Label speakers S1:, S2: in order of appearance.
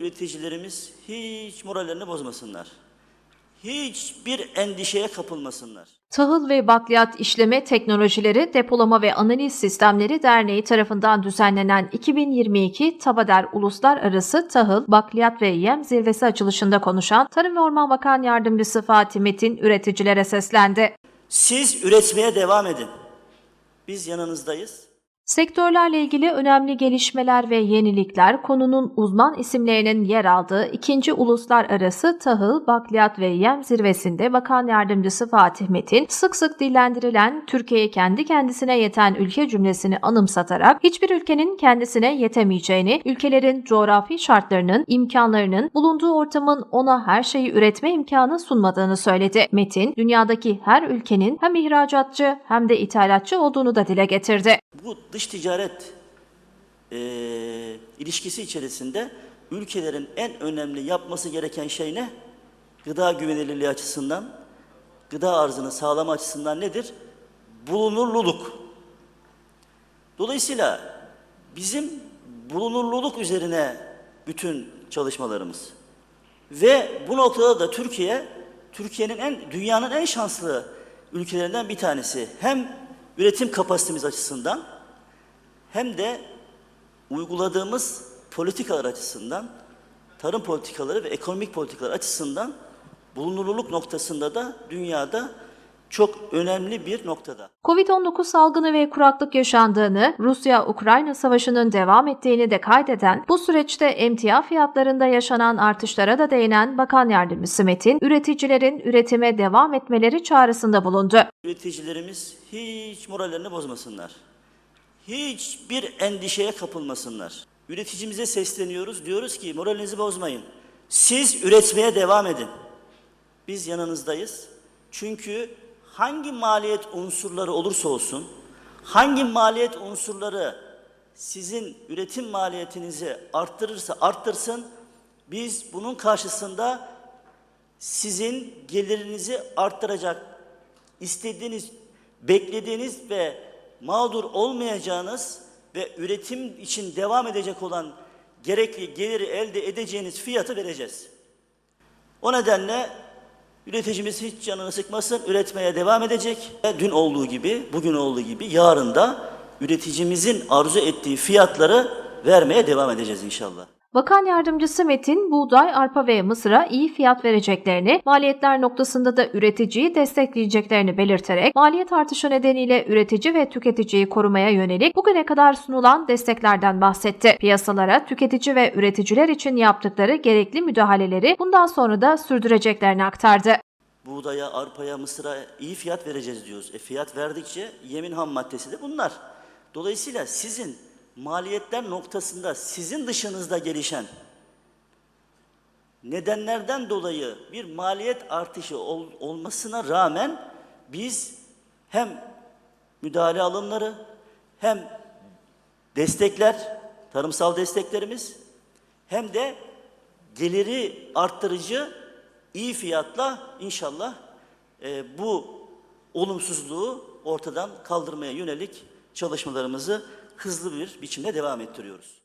S1: Üreticilerimiz hiç morallerini bozmasınlar. Hiçbir endişeye kapılmasınlar.
S2: Tahıl ve Bakliyat İşleme Teknolojileri Depolama ve Analiz Sistemleri Derneği tarafından düzenlenen 2022 Tabader Uluslararası Tahıl, Bakliyat ve Yem Zirvesi açılışında konuşan Tarım ve Orman Bakan Yardımcısı Fatih Metin üreticilere seslendi.
S1: Siz üretmeye devam edin. Biz yanınızdayız.
S2: Sektörlerle ilgili önemli gelişmeler ve yenilikler konunun uzman isimlerinin yer aldığı 2. Uluslararası Tahıl, Bakliyat ve Yem Zirvesi'nde Bakan Yardımcısı Fatih Metin sık sık dillendirilen Türkiye kendi kendisine yeten ülke cümlesini anımsatarak hiçbir ülkenin kendisine yetemeyeceğini, ülkelerin coğrafi şartlarının, imkanlarının, bulunduğu ortamın ona her şeyi üretme imkanı sunmadığını söyledi. Metin, dünyadaki her ülkenin hem ihracatçı hem de ithalatçı olduğunu da dile getirdi.
S1: Bu dış ticaret eee, ilişkisi içerisinde ülkelerin en önemli yapması gereken şey ne? Gıda güvenilirliği açısından, gıda arzını sağlama açısından nedir? Bulunurluluk. Dolayısıyla bizim bulunurluluk üzerine bütün çalışmalarımız. Ve bu noktada da Türkiye, Türkiye'nin en dünyanın en şanslı ülkelerinden bir tanesi. Hem üretim kapasitemiz açısından hem de uyguladığımız politikalar açısından, tarım politikaları ve ekonomik politikalar açısından bulunurluluk noktasında da dünyada çok önemli bir noktada.
S2: Covid-19 salgını ve kuraklık yaşandığını, Rusya-Ukrayna savaşının devam ettiğini de kaydeden, bu süreçte emtia fiyatlarında yaşanan artışlara da değinen Bakan Yardımcısı Metin, üreticilerin üretime devam etmeleri çağrısında bulundu.
S1: Üreticilerimiz hiç morallerini bozmasınlar. Hiçbir endişeye kapılmasınlar. Üreticimize sesleniyoruz. Diyoruz ki moralinizi bozmayın. Siz üretmeye devam edin. Biz yanınızdayız. Çünkü hangi maliyet unsurları olursa olsun, hangi maliyet unsurları sizin üretim maliyetinizi arttırırsa arttırsın, biz bunun karşısında sizin gelirinizi arttıracak, istediğiniz, beklediğiniz ve mağdur olmayacağınız ve üretim için devam edecek olan gerekli geliri elde edeceğiniz fiyatı vereceğiz. O nedenle üreticimiz hiç canını sıkmasın, üretmeye devam edecek. Ve Dün olduğu gibi, bugün olduğu gibi yarın da üreticimizin arzu ettiği fiyatları vermeye devam edeceğiz inşallah.
S2: Bakan Yardımcısı Metin, buğday, arpa ve mısıra iyi fiyat vereceklerini, maliyetler noktasında da üreticiyi destekleyeceklerini belirterek, maliyet artışı nedeniyle üretici ve tüketiciyi korumaya yönelik bugüne kadar sunulan desteklerden bahsetti. Piyasalara tüketici ve üreticiler için yaptıkları gerekli müdahaleleri bundan sonra da sürdüreceklerini aktardı.
S1: Buğdaya, arpaya, mısıra iyi fiyat vereceğiz diyoruz. E fiyat verdikçe yemin ham maddesi de bunlar. Dolayısıyla sizin maliyetler noktasında sizin dışınızda gelişen nedenlerden dolayı bir maliyet artışı ol- olmasına rağmen biz hem müdahale alımları hem destekler, tarımsal desteklerimiz hem de geliri arttırıcı iyi fiyatla inşallah e, bu olumsuzluğu ortadan kaldırmaya yönelik çalışmalarımızı hızlı bir biçimde devam ettiriyoruz.